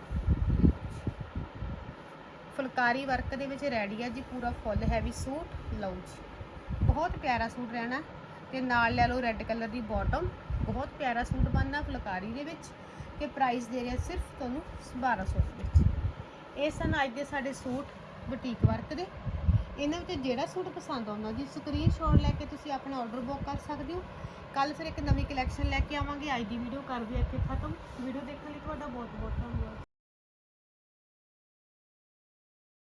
ਫੁਲਕਾਰੀ ਵਰਕ ਦੇ ਵਿੱਚ ਰੈਡੀ ਆ ਜੀ, ਪੂਰਾ ਫੁੱਲ ਹੈਵੀ ਸੂਟ, ਲਓ ਜੀ। ਬਹੁਤ ਪਿਆਰਾ ਸੂਟ ਰਹਿਣਾ। ਤੇ ਨਾਲ ਲੈ ਲਓ ਰੈੱਡ ਕਲਰ ਦੀ ਬਾਟਮ ਬਹੁਤ ਪਿਆਰਾ ਸੂਟ ਬਣਨਾ ਫੁਲਕਾਰੀ ਦੇ ਵਿੱਚ। ਤੇ ਪ੍ਰਾਈਸ ਦੇ ਰਿਹਾ ਸਿਰਫ ਤੁਹਾਨੂੰ 1200 ਦੇ ਵਿੱਚ। ਇਹ ਸਨ ਅੱਜ ਦੇ ਸਾਡੇ ਸੂਟ ਬੁਟੀਕ ਵਰਕ ਦੇ। ਇਹਨਾਂ ਵਿੱਚ ਜਿਹੜਾ ਸੂਟ ਪਸੰਦ ਆਉਂਦਾ ਜੀ ਸਕਰੀਨਸ਼ਾਟ ਲੈ ਕੇ ਤੁਸੀਂ ਆਪਣਾ ਆਰਡਰ ਬੁੱਕ ਕਰ ਸਕਦੇ ਹੋ। ਕੱਲ ਫਿਰ ਇੱਕ ਨਵੀਂ ਕਲੈਕਸ਼ਨ ਲੈ ਕੇ ਆਵਾਂਗੇ। ਅੱਜ ਦੀ ਵੀਡੀਓ ਕਰਦੇ ਦਿਓ ਇੱਥੇ ਖਤਮ। ਵੀਡੀਓ ਦੇਖਣ ਲਈ ਤੁਹਾਡਾ ਬਹੁਤ ਬਹੁਤ ਧੰਨਵਾਦ।